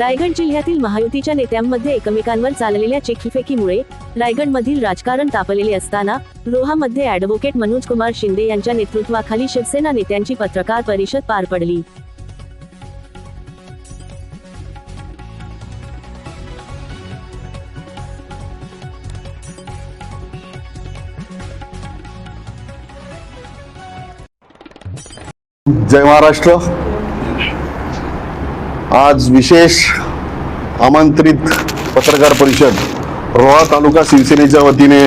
रायगड जिल्ह्यातील महायुतीच्या नेत्यांमध्ये एकमेकांवर चाललेल्या चेकीफेकीमुळे रायगडमधील राजकारण तापलेले असताना रोहामध्ये ऍडव्होकेट मनोज कुमार शिंदे यांच्या नेतृत्वाखाली शिवसेना नेत्यांची पत्रकार परिषद पार पडली. जय महाराष्ट्र. आज विशेष आमंत्रित पत्रकार परिषद रोहा तालुका शिवसेनेच्या वतीने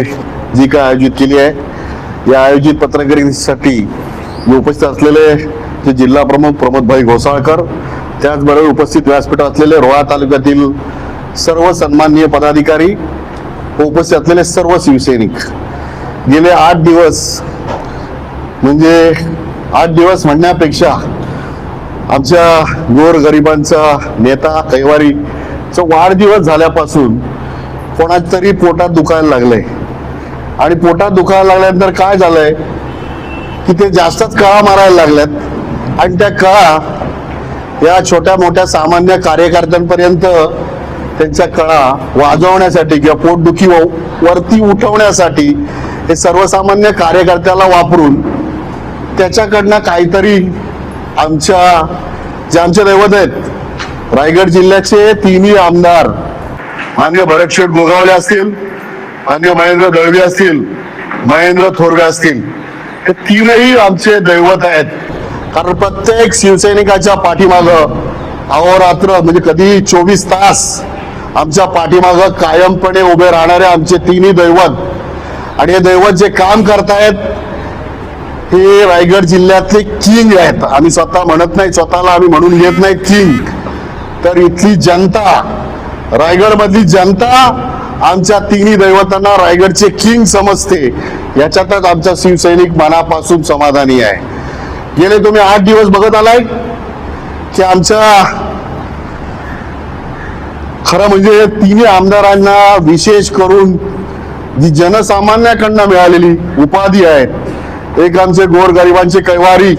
जी काय आयोजित केली आहे या आयोजित पत्रकारितेसाठी उपस्थित असलेले जे जिल्हा प्रमुख प्रमोदभाई घोसाळकर त्याचबरोबर उपस्थित व्यासपीठात असलेले रोहा तालुक्यातील सर्व सन्माननीय पदाधिकारी व उपस्थित असलेले सर्व शिवसैनिक. गेले आठ दिवस म्हणजे आठ दिवस म्हणण्यापेक्षा आमच्या गोरगरिबांचा नेता कैवारीचा वाढदिवस झाल्यापासून कोणाच तरी पोटात दुखायला लागलंय. आणि पोटात दुखायला लागल्यानंतर काय झालंय? की ते जास्तच कळा मारायला लागल्यात. आणि त्या कळा या छोट्या मोठ्या सामान्य कार्यकर्त्यांपर्यंत त्यांच्या कळा वाजवण्यासाठी किंवा पोटदुखी व- वरती उठवण्यासाठी हे सर्वसामान्य कार्यकर्त्याला वापरून त्याच्याकडनं काहीतरी आमच्या जे आमचे दैवत आहेत रायगड जिल्ह्याचे तिन्ही आमदार मान्य भरतशेठ गोगावले असतील मान्य महेंद्र दळवी असतील महेंद्र थोरवे असतील हे तीनही आमचे दैवत आहेत. कारण प्रत्येक शिवसैनिकाच्या पाठीमाग अहोरात्र म्हणजे कधी चोवीस तास आमच्या पाठीमाग कायमपणे उभे राहणारे आमचे तिन्ही दैवत. आणि हे दैवत जे काम करतायत हे रायगड जिल्ह्यातले किंग आहेत. आम्ही स्वतः म्हणत नाही स्वतःला आम्ही म्हणून घेत नाही किंग. तर इथली जनता रायगड मधली जनता आमच्या तिन्ही दैवतांना रायगडचे किंग समजते. याच्यातच आमचा शिवसैनिक मनापासून समाधानी आहे. गेले तुम्ही आठ दिवस बघत आलाय की आमच्या खरं म्हणजे तिन्ही आमदारांना विशेष करून जी जनसामान्याकडनं मिळालेली उपाधी आहे एक आमचे गोरगरिबांचे कैवारी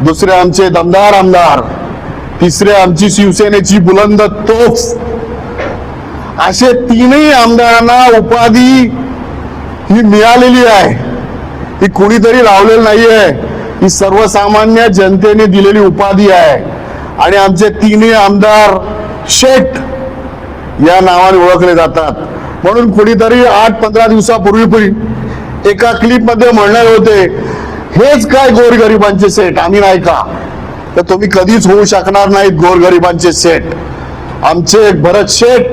दुसरे आमचे दमदार आमदार तिसरे आमची शिवसेनेची बुलंद तोफ. असे तीनही आमदारांना उपाधी ही मिळालेली आहे. ही कुणीतरी लावलेली नाहीये. ही सर्वसामान्य जनतेने दिलेली उपाधी आहे. आणि आमचे तीनही आमदार शेठ या नावाने ओळखले जातात. म्हणून कुणीतरी आठ पंधरा दिवसापूर्वी एका क्लिपमध्ये म्हणणार होते हेच काय गोरगरिबांचे सेट? आम्ही नाही का? तर तुम्ही कधीच होऊ शकणार नाहीत गोरगरिबांचे सेट. आमचे भरत शेठ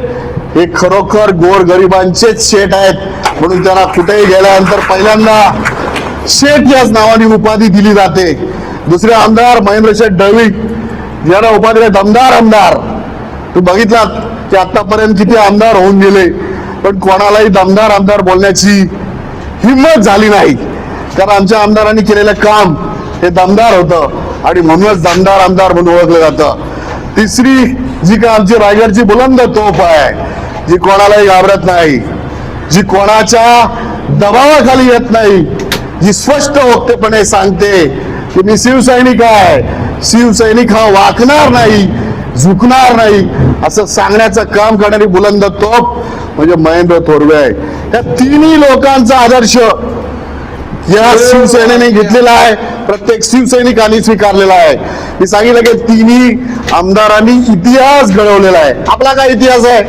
हे खरोखर गोरगरिबांचेच शेठ आहेत. म्हणून त्यांना कुठेही गेल्यानंतर पहिल्यांदा शेठ याच नावाने उपाधी दिली जाते. दुसरे आमदार महेंद्र शेठ दळवी यांना उपाधी दमदार आमदार. तू बघितलात ते आतापर्यंत किती आमदार होऊन गेले. पण कोणालाही दमदार आमदार बोलण्याची हिंमत झाली नाही. कारण आमच्या आमदारांनी केलेलं काम हे दमदार होतं आणि म्हणूनच दमदार आमदार म्हणून ओळखलं जातं. तिसरी जी का आमची रायगडची बुलंद तोफ आहे जी कोणालाही घाबरत नाही जी कोणाच्या दबावाखाली येत नाही जी स्पष्ट वक्तेपणे सांगते की मी शिवसैनिक आहे. शिवसैनिक हा वाकणार नाही. झुकणार नाही. असं सांगण्याचं काम करणारी बुलंद तोप म्हणजे महेंद्र थोरवे आहे. त्या तिन्ही लोकांचा आदर्श या शिवसेनेने घेतलेला आहे. प्रत्येक शिवसैनिकांनी स्वीकारलेला आहे. मी सांगितलं की तिन्ही आमदारांनी इतिहास घडवलेला आहे. आपला काय इतिहास आहे?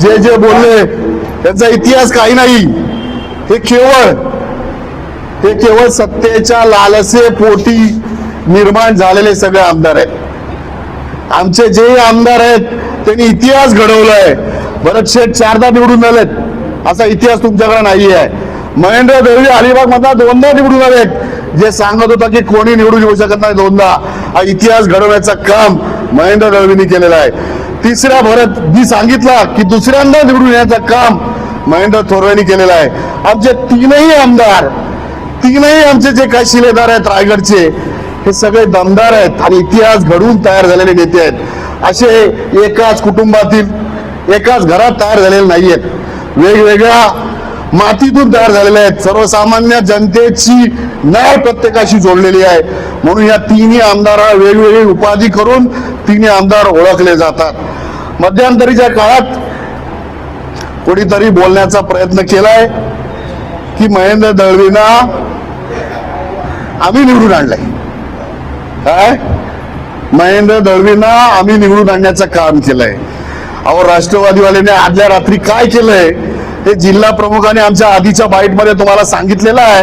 जे जे बोलले त्यांचा इतिहास काही नाही. हे केवळ हे केवळ सत्तेच्या लालसे पोटी निर्माण झालेले सगळे आमदार आहेत. आमचे जे आमदार आहेत त्यांनी इतिहास घडवलाय. भरत शेठ चारदा निवडून आलेत. असा इतिहास तुमच्याकडे नाही आहे महेंद्र देवजी अलिबाग मधला दोनदा निवडून आलेत. जे सांगत होता की कोणी निवडून येऊ शकत नाही दोनदा. हा इतिहास घडवण्याचं काम महेंद्र दळवींनी केलेलं आहे. तिसऱ्या भरत मी सांगितला की दुसऱ्यांदा निवडून येण्याचं काम महेंद्र थोरवेंनी केलेलं आहे. आमचे तीनही आमदार तीनही आमचे जे काही शिलेदार आहेत रायगडचे हे सगळे दमदार आहेत आणि इतिहास घडवून तयार झालेले नेते आहेत. असे एकाच कुटुंबातील एकाच घरात तयार झालेले नाही आहेत. वेगवेगळ्या मातीतून तयार झालेले आहेत. सर्वसामान्य जनतेची न्याय प्रत्येकाशी जोडलेली आहे. म्हणून या तिन्ही आमदारांना वेगवेगळी उपाधी करून तिन्ही आमदार ओळखले जातात. मध्यंतरीच्या काळात कोणीतरी बोलण्याचा प्रयत्न केलाय की महेंद्र दळवींना आम्ही निवडून आणलंय. काय? महेंद्र दळवींना आम्ही निवडून आणण्याचं काम केलंय. अहो राष्ट्रवादीवाल्याने आदल्या रात्री काय केलंय? हे जिल्हा प्रमुखाने आमच्या आधीच्या बाईटमध्ये तुम्हाला सांगितलेलं आहे.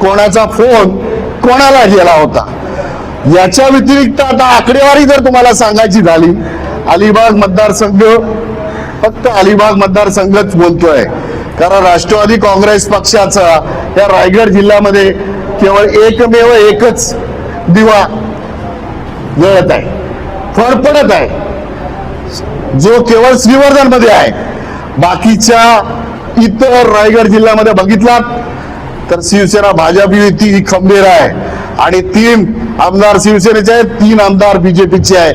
कोणाचा फोन कोणाला गेला होता? याच्या व्यतिरिक्त आता आकडेवारी जर तुम्हाला सांगायची झाली अलिबाग मतदारसंघ फक्त अलिबाग मतदारसंघच बोलतोय. कारण राष्ट्रवादी काँग्रेस पक्षाचा या रायगड जिल्ह्यामध्ये केवळ एकमेव एकच दिवा जळत आहे. फडफडत आहे. जो केवळ श्रीवर्धनमध्ये आहे. बाकीच्या इतर रायगड जिल्ह्यामध्ये बघितलात तर शिवसेना भाजप युती ही खंबीर आहे. आणि तीन आमदार शिवसेनेचे आहेत तीन आमदार बीजेपीचे आहे.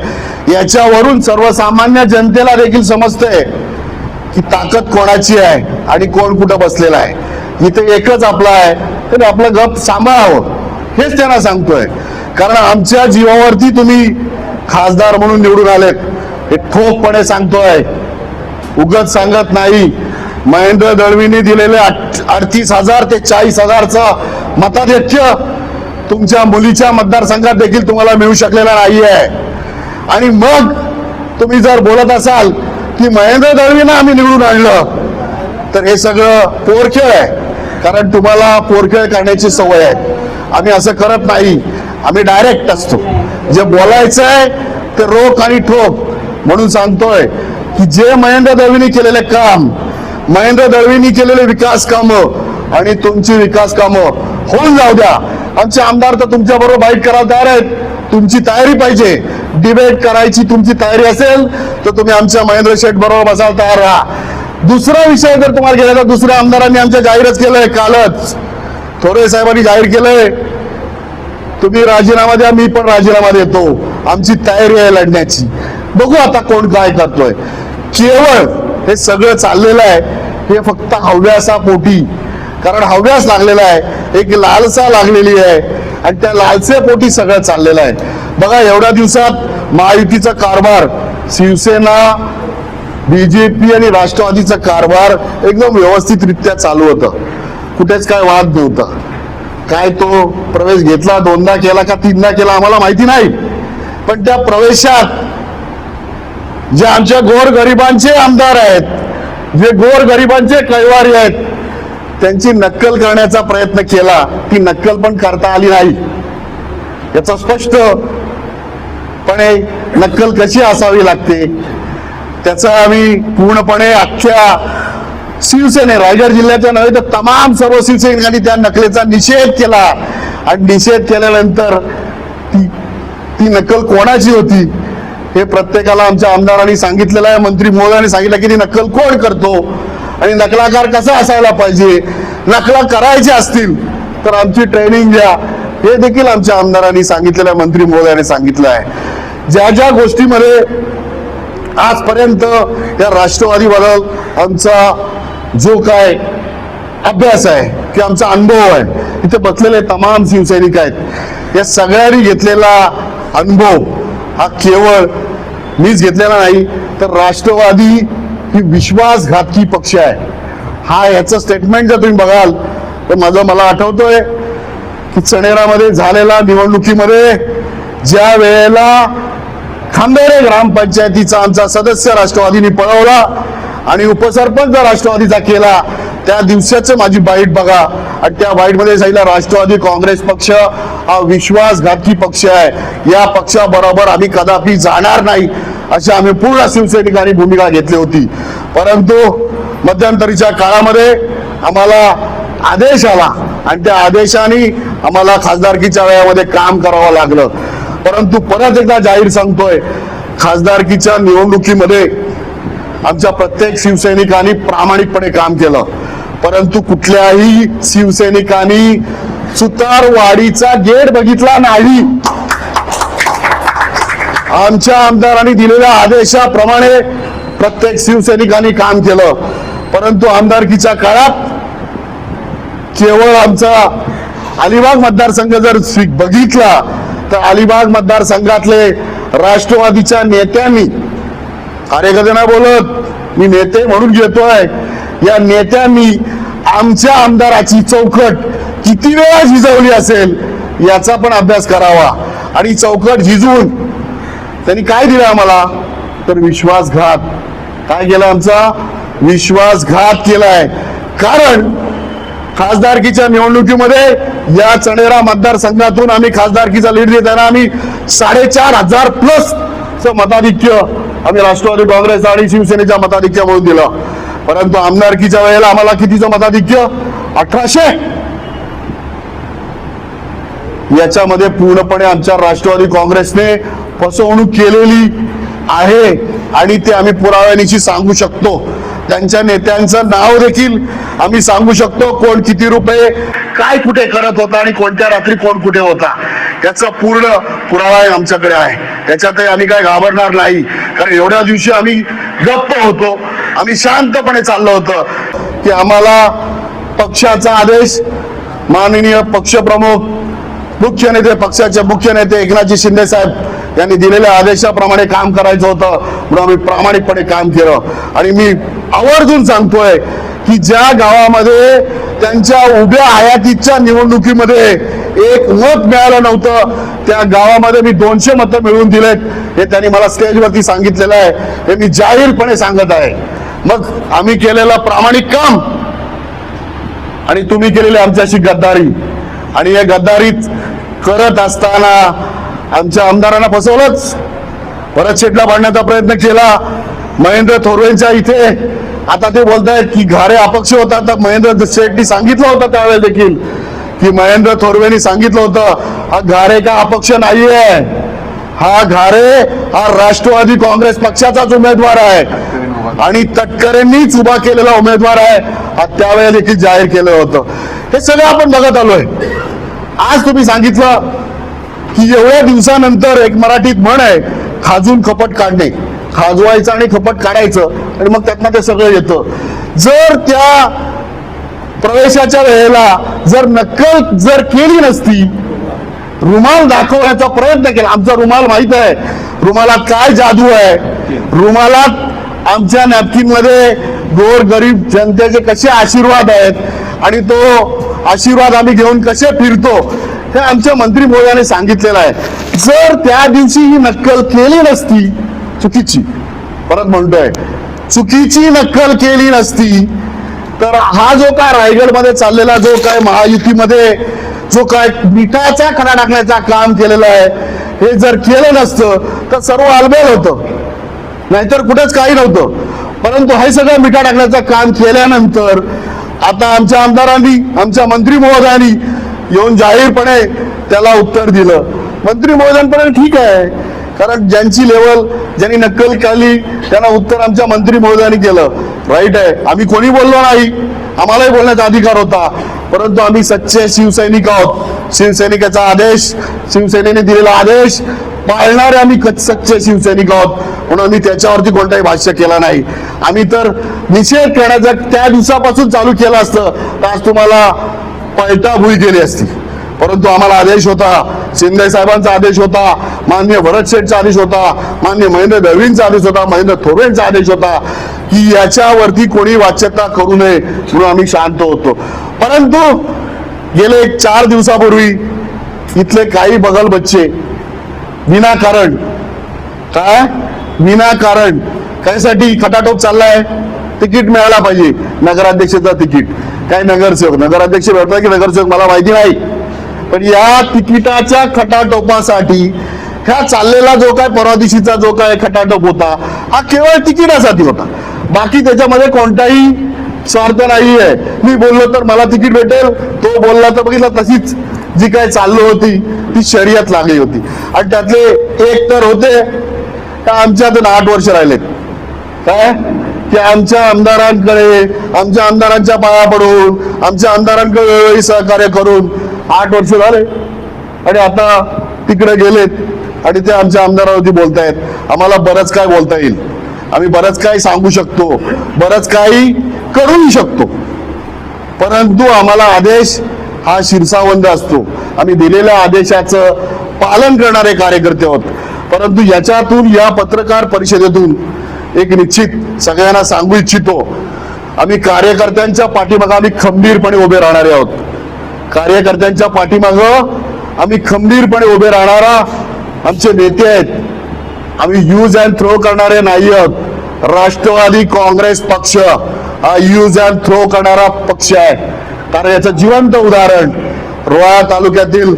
याच्यावरून सर्वसामान्य जनतेला देखील समजतंय की ताकद कोणाची आहे आणि कोण कुठं बसलेला आहे. इथे एकच आपला आहे तर आपलं गप सांभाळावं. हेच त्यांना सांगतोय. कारण आमच्या जीवावरती तुम्ही खासदार म्हणून निवडून आलेत. हे ठोकपणे सांगतोय. उगत सांगत नाही. महेंद्र दळवींनी दिलेले अडतीस हजार ते चाळीस हजारचं मताधिक्य तुमच्या मुलीच्या मतदारसंघात देखील तुम्हाला मिळू शकलेला नाही आहे आणि मग तुम्ही जर बोलत असाल की महेंद्र दळवींना आम्ही निवडून आणलं तर हे सगळं पोरखेळ आहे. कारण तुम्हाला पोरखेळ करण्याची सवय आहे. आम्ही असं करत नाही. आम्ही डायरेक्ट असतो. जे बोलायचं आहे ते रोख आणि ठोक म्हणून सांगतोय की जे महेंद्र दळवींनी केलेले काम महेंद्र दळवींनी केलेले विकास कामं आणि तुमची विकास कामं होऊन जाऊ द्या. आमचे आमदार तर तुमच्या बरोबर बाईट करायला तयार आहेत. तुमची तयारी पाहिजे. डिबेट करायची तुमची तयारी असेल तर तुम्ही आमच्या महेंद्र शेठ बरोबर बसायला तयार राहा. दुसरा विषय जर तुम्हाला गेला तर दुसऱ्या आमदारांनी आमच्या जाहीरच केलंय कालच. थोरे साहेबांनी जाहीर केलंय. तुम्ही राजीनामा द्या मी पण राजीनामा देतो. आमची तयारी आहे लढण्याची. बघू आता कोण काय करतोय. केवळ हे सगळं चाललेलं आहे हे फक्त हव्यासा पोटी. कारण हव्यास लागलेला आहे एक लालसा लागलेली आहे आणि त्या लालसे पोटी सगळं चाललेलं आहे. बघा एवढ्या दिवसात महायुतीचा कारभार शिवसेना बीजेपी आणि राष्ट्रवादीचा कारभार एकदम व्यवस्थितरित्या चालू होतं. कुठेच काय वाद नव्हता. काय तो प्रवेश घेतला दोनदा केला का तीनदा केला आम्हाला माहिती नाही. पण त्या प्रवेशात जे आमच्या गोर गरिबांचे आमदार आहेत जे गोर गरिबांचे कैवारी आहेत त्यांची नक्कल करण्याचा प्रयत्न केला ती नक्कल पण करता आली नाही. याचा स्पष्टपणे नक्कल कशी असावी लागते त्याचा आम्ही पूर्णपणे अख्ख्या शिवसेने रायगड जिल्ह्याच्या नव्हे तर तमाम सर्व शिवसैनिकांनी त्या नकलेचा निषेध केला. आणि निषेध केल्यानंतर ती ती नकल कोणाची होती? हे प्रत्येकाला आमच्या आमदारांनी सांगितलेलं आहे. मंत्री महोदयांनी सांगितलं की ती नकल कोण करतो? आणि नकलाकार कसा असायला पाहिजे? नकला करायचे असतील तर आमची ट्रेनिंग द्या हे देखील आमच्या आमदारांनी सांगितलेलं आहे मंत्री महोदयाने सांगितलं आहे. ज्या ज्या गोष्टीमध्ये आजपर्यंत या राष्ट्रवादीबद्दल आमचा जो काय अभ्यास आहे की आमचा अनुभव आहे इथे बसलेले तमाम शिवसैनिक आहेत या सगळ्यांनी घेतलेला अनुभव हा केवळ मीच घेतलेला नाही तर राष्ट्रवादी ही विश्वासघातकी पक्ष आहे. हा याचं स्टेटमेंट जर तुम्ही बघाल तर माझं मला आठवतोय की चणेरामध्ये झालेला निवडणुकीमध्ये ज्या वेळेला खांबेरे ग्रामपंचायतीचा आमचा सदस्य राष्ट्रवादीने पळवला आणि उपसरपंच राष्ट्रवादीचा केला त्या दिवसाचं माझी बाईट बघा. आणि त्या बाईटमध्ये सांगितलं राष्ट्रवादी काँग्रेस पक्ष हा विश्वासघातकी पक्ष आहे. या पक्षाबरोबर आम्ही कदापि जाणार नाही अशी आम्ही पूर्ण शिवसैनिकांनी भूमिका घेतली होती. परंतु मध्यंतरीच्या काळामध्ये आम्हाला आदेश आला आणि त्या आदेशाने आम्हाला खासदारकीच्या वेळामध्ये काम करावं लागलं. परंतु परत एकदा जाहीर सांगतोय खासदारकीच्या निवडणुकीमध्ये आमच्या प्रत्येक शिवसैनिकांनी प्रामाणिकपणे काम केलं. परंतु कुठल्याही शिवसैनिकांनी सुतारवाडीचा गेट बघितला नाही. आमच्या आमदारांनी दिलेल्या आदेशाप्रमाणे प्रत्येक शिवसैनिकांनी काम केलं. परंतु आमदारकीच्या काळात केवळ आमचा अलिबाग मतदारसंघ जर बघितला तर अलिबाग मतदारसंघातले राष्ट्रवादीच्या नेत्यांनी कार्यकर्ते नाही बोलत. मी नेते म्हणून घेतोय. या नेत्यांनी आमच्या आमदाराची चौकट किती वेळा झिजवली असेल याचा पण अभ्यास करावा. आणि चौकट झिजवून त्यांनी काय दिलं आम्हाला? तर विश्वासघात. काय केलं आमचा? विश्वासघात केलाय. कारण खासदारकीच्या निवडणुकीमध्ये या चणेरा मतदारसंघातून आम्ही खासदारकीचा लीड देताना आम्ही साडेचार हजार प्लस मताधिक्य आम्ही राष्ट्रवादी काँग्रेस आणि शिवसेनेच्या मताधिक्य म्हणून दिलं. परंतु आमदारकीच्या वेळेला आम्हाला कितीचं मताधिक्य? अठराशे! याच्यामध्ये पूर्णपणे आमच्या राष्ट्रवादी काँग्रेसने फसवणूक केलेली आहे आणि ते आम्ही पुराव्यानिशी सांगू शकतो. त्यांच्या नेत्यांचं नाव देखील आम्ही सांगू शकतो कोण किती रुपये काय कुठे करत होता आणि कोणत्या रात्री कोण कुठे होता. याचा पूर्ण पुरावा आमच्याकडे आहे. त्याच्यातही आम्ही काय घाबरणार नाही. कारण एवढ्या दिवशी आम्ही गप्प होतो. आम्ही शांतपणे चाललो होतो. की आम्हाला पक्षाचा आदेश माननीय पक्षप्रमुख मुख्य नेते पक्षाचे मुख्य नेते एकनाथजी शिंदे साहेब यांनी दिलेल्या आदेशाप्रमाणे काम करायचं होतं. म्हणून आम्ही प्रामाणिकपणे काम केलं. आणि मी आवर्जून सांगतोय की ज्या गावामध्ये त्यांच्या उभ्या हयातीच्या निवडणुकीमध्ये एक मत मिळालं नव्हतं त्या गावामध्ये मी दोनशे मतं मिळवून दिलेत. हे त्यांनी मला स्टेजवरती सांगितलेलं आहे. हे मी जाहीरपणे सांगत आहे. मग आम्ही केलेलं प्रामाणिक काम आणि तुम्ही केलेली आमच्याशी गद्दारी. आणि या गद्दारीत करत असताना आमच्या आमदारांना फसवलंच. परत शेटला पाडण्याचा प्रयत्न केला. महेंद्र थोरवेंच्या इथे. आता ते बोलतायत की घारे अपक्ष होता तर महेंद्र शेट्टी सांगितलं होतं त्यावेळेस देखील की महेंद्र थोरवेनी सांगितलं होतं हा घारे का अपक्ष नाहीये? हा घारे हा राष्ट्रवादी काँग्रेस पक्षाचाच उमेदवार आहे. आणि तटकरेंनीच उभा केलेला उमेदवार आहे. हा त्यावेळेला देखील जाहीर केलं होतं. हे सगळं आपण बघत आलोय. आज तुम्ही सांगितलं की एवढ्या दिवसानंतर एक मराठीत म्हण आहे खाजून खपट काढणे. खाजवायचं आणि खपट काढायचं आणि मग त्यातनं ते सगळं येतं. जर त्या प्रवेशाच्या वेळेला जर नक्कल जर केली नसती रुमाल दाखवण्याचा प्रयत्न केला. आमचा रुमाल माहीत आहे. रुमालात काय जादू आहे? रुमालात आमच्या नॅपकिनमध्ये गोर गरीब जनतेचे कसे आशीर्वाद आहेत? आणि तो आशीर्वाद आम्ही घेऊन कसे फिरतो? हे आमच्या मंत्री महोदयाने सांगितलेलं आहे. जर त्या दिवशी ही नक्कल केली नसती चुकीची. परत म्हणतोय चुकीची नक्कल केली नसती तर हा जो काय रायगडमध्ये चाललेला जो काय महायुतीमध्ये जो काय मिठाचा खडा टाकण्याचा काम केलेलं आहे हे जर केलं नसतं तर सर्व अलबेल होतं. नाहीतर कुठेच काही नव्हतं. परंतु हे सगळं मिठा टाकण्याचं काम केल्यानंतर आता आमच्या आमदारांनी आमच्या मंत्री महोदयांनी येऊन जाहीरपणे त्याला उत्तर दिलं. मंत्री महोदयांपर्यंत ठीक आहे. कारण ज्यांची लेवल ज्यांनी नक्कल केली त्यांना उत्तर आमच्या मंत्री महोदयांनी केलं. राईट आहे. आम्ही कोणी बोललो नाही? आम्हालाही बोलण्याचा अधिकार होता. परंतु आम्ही सच्चे शिवसैनिक आहोत. शिवसैनिकाचा आदेश शिवसेनेने दिलेला आदेश पाळणारे आम्ही कच- सच्चे शिवसैनिक आहोत. म्हणून आम्ही त्याच्यावरती कोणताही भाष्य केला नाही. आम्ही तर निषेध करण्याचा त्या दिवसापासून चालू केलं असतं. तर आज तुम्हाला पळटाभुई केली असती. परंतु आम्हाला आदेश होता. शिंदे साहेबांचा आदेश होता. मान्य भरत शेठचा आदेश होता. मान्य महेंद्र दळवींचा आदेश होता. महेंद्र थोरवेंचा आदेश होता की याच्यावरती कोणी वाच्यता करू नये म्हणून आम्ही शांत होतो. परंतु गेले एक चार दिवसापूर्वी इथले काही बगल बच्चे विनाकारण काय? विनाकारण कायसाठी खटाटोप चाललाय? तिकीट मिळायला पाहिजे. नगराध्यक्षाचं तिकीट. काय नगरसेवक? नगराध्यक्ष भेटला की नगरसेवक? मला माहिती नाही. पण या तिकिटाच्या खटाटोपासाठी ह्या चाललेला जो काय परवादिशीचा जो काय खटाटोप होता हा केवळ तिकिटासाठी होता. बाकी त्याच्यामध्ये कोणताही स्वार्थ नाही आहे मी बोललो तर मला तिकीट भेटेल तो बोलला तर बघितलं तशीच जी काय चाललो होती ती शर्यत लागली होती. आणि त्यातले एक तर होते का आमच्यातून आठ वर्ष राहिलेत. काय? की आमच्या आमदारांकडे आमच्या आमदारांच्या पाया पडून आमच्या आमदारांकडे वेळोवेळी सहकार्य करून आठ वर्ष झाले. आणि आता तिकडे गेलेत आणि ते आमच्या आमदारावरती बोलतायत. आम्हाला बरंच काय बोलता येईल. आम्ही बरंच काही सांगू शकतो. बरंच काही करूही शकतो. परंतु आम्हाला आदेश हा शिरसावंद असतो. आम्ही दिलेल्या आदेशाचं पालन करणारे कार्यकर्ते आहोत. परंतु याच्यातून या पत्रकार परिषदेतून एक निश्चित सगळ्यांना सांगू इच्छितो. आम्ही कार्यकर्त्यांच्या पाठीमागे आम्ही खंबीरपणे उभे राहणारे आहोत. कार्यकर्त्यांच्या पाठीमागं आम्ही खंबीरपणे उभे राहणारा आमचे नेते आहेत. आम्ही यूज अँड थ्रो करणारे नाही आहोत राष्ट्रवादी काँग्रेस पक्ष हा यूज अँड थ्रो करणारा पक्ष आहे. कारण याचं जिवंत उदाहरण रोहा तालुक्यातील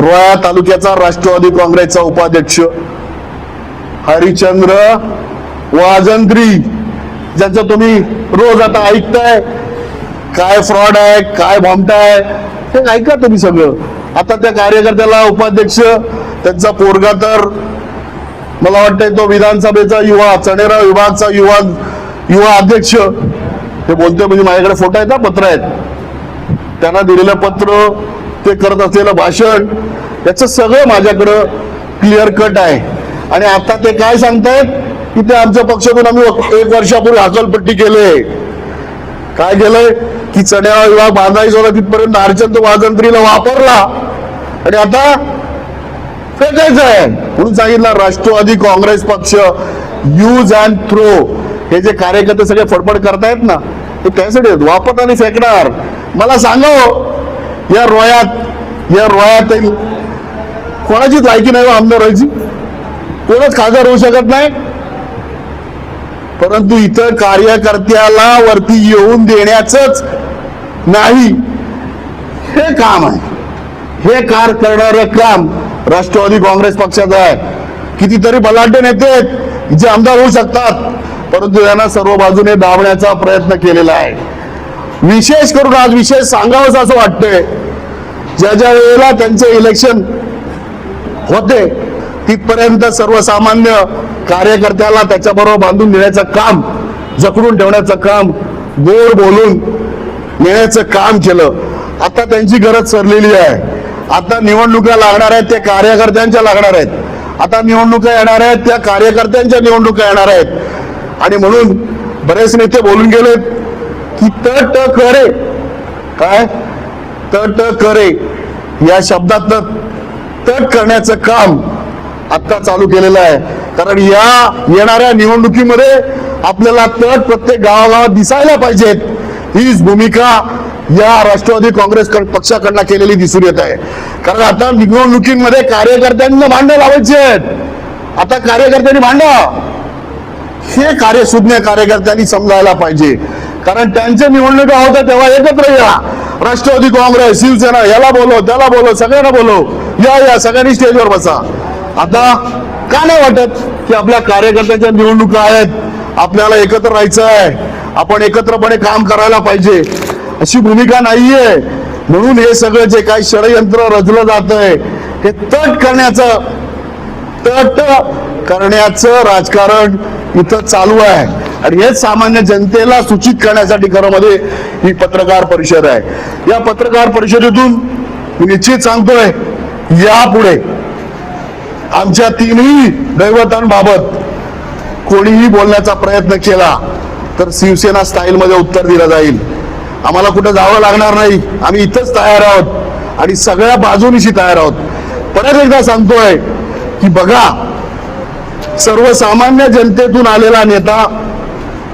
रोहा तालुक्याचा राष्ट्रवादी काँग्रेसचा उपाध्यक्ष हरिचंद्र वाजंत्री ज्यांचं तुम्ही रोज आता ऐकताय काय फ्रॉड आहे काय भॉमटाय हे ऐका तुम्ही सगळं. आता त्या कार्यकर्त्याला उपाध्यक्ष त्यांचा पोरगा तर मला वाटतंय तो विधानसभेचा युवा चणेरा विभागचा युवा युवा अध्यक्ष. हे बोलतोय म्हणजे माझ्याकडे फोटो आहेत ना पत्र आहेत. त्यांना दिलेलं पत्र ते करत असलेलं भाषण याचं सगळं माझ्याकडं क्लिअर कट आहे. आणि आता ते काय सांगतायत? की ते आमच्या पक्षातून आम्ही एक वर्षापूर्वी हकलपट्टी केले काय केलंय? की चण्या विभाग बांधायचा होता तिथपर्यंत हरचंद वाजंत्रीला वापरला. आणि आता फेकायचं आहे म्हणून सांगितलं राष्ट्रवादी काँग्रेस पक्ष यूज अँड थ्रो हे जे कार्यकर्ते सगळे फडफड करतायत ना ते त्यासाठी वापरत आणि फेकणार. मला सांगा हो, या रोयात या रोयात कोणाचीच लायकी नाही हो आमदार व्हायची? कोणच खासदार होऊ शकत नाही? परंतु इथं कार्यकर्त्याला वरती येऊन देण्याच नाही. हे काम आहे. हे कार करणारं काम राष्ट्रवादी काँग्रेस पक्षाचं आहे. कितीतरी बलाढ्य नेते आहेत जे आमदार होऊ शकतात परंतु यांना सर्व बाजूने दाबण्याचा प्रयत्न केलेला आहे. विशेष करून आज विशेष सांगावंच असं वाटतंय ज्या ज्या वेळेला त्यांचे इलेक्शन होते तिथपर्यंत सर्वसामान्य कार्यकर्त्याला त्याच्याबरोबर बांधून देण्याचं काम जखडून ठेवण्याचं काम गोड बोलून नेण्याचं काम केलं. आता त्यांची गरज सरलेली आहे. आता निवडणुका लागणार आहेत त्या कार्यकर्त्यांच्या लागणार आहेत. आता निवडणुका येणार आहेत त्या कार्यकर्त्यांच्या निवडणुका येणार आहेत. आणि म्हणून बरेच नेते बोलून गेलेत की तट करे काय? तट करे या शब्दात तट करण्याचं काम आता चालू केलेलं आहे. कारण या येणाऱ्या निवडणुकीमध्ये आपल्याला तट प्रत्येक गावागावात दिसायला पाहिजेत. हीच भूमिका या राष्ट्रवादी काँग्रेस पक्षाकडनं केलेली दिसून येत आहे. कारण आता निवडणुकीमध्ये कार्यकर्त्यांना भांडं लावायचे आहेत. आता कार्यकर्त्यांनी भांडा. हे कार्यशुज्ञ कार्यकर्त्यांनी समजायला पाहिजे. कारण त्यांच्या निवडणुका होत्या तेव्हा एकत्र या. राष्ट्रवादी काँग्रेस शिवसेना याला बोलो त्याला बोलो सगळ्यांना बोलो या या सगळ्यांनी स्टेजवर बसा. आता का नाही वाटत की आपल्या कार्यकर्त्यांच्या निवडणुका आहेत? आपल्याला एकत्र राहायचं आहे. आपण एकत्रपणे काम करायला पाहिजे. अशी भूमिका नाहीये. म्हणून हे सगळं जे काही षडयंत्र रचलं जात आहे हे तट करण्याचं तट करण्याचं राजकारण इथं चालू आहे. आणि हेच सामान्य जनतेला सूचित करण्यासाठी खरं मध्ये ही पत्रकार परिषद आहे. या पत्रकार परिषदेतून मी निश्चित सांगतोय यापुढे आमच्या तीनही दैवतांबाबत कोणीही बोलण्याचा प्रयत्न केला. तर शिवसेना स्टाईलमध्ये उत्तर दिलं जाईल. आम्हाला कुठं जावं लागणार नाही. आम्ही इथंच तयार आहोत. आणि सगळ्या बाजूनीशी तयार आहोत. परत एकदा सांगतोय की बघा सर्वसामान्य जनतेतून आलेला नेता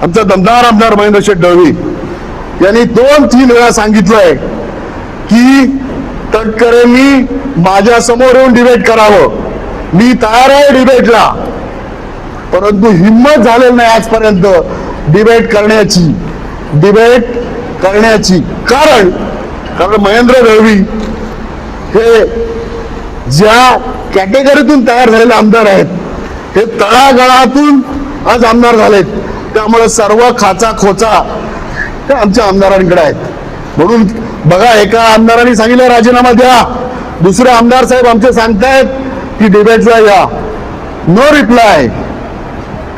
आमचा दमदार आमदार महेंद्र शेठ दळवी यांनी दोन तीन वेळा सांगितलंय की तटकरेंनी माझ्यासमोर येऊन डिबेट करावं. मी तयार आहे डिबेटला परंतु हिंमत झालेली नाही आजपर्यंत डिबेट करण्याची. डिबेट करण्याची. कारण कारण महेंद्र दळवी हे ज्या कॅटेगरीतून तयार झालेले आमदार आहेत हे तळागळातून आज आमदार झालेत. त्यामुळे सर्व खाचा खोचा ते आमच्या आमदारांकडे आहेत. म्हणून बघा एका आमदारांनी सांगितलं राजीनामा द्या. दुसरे आमदार साहेब आमचे सांगतायत की डिबेटला या. No reply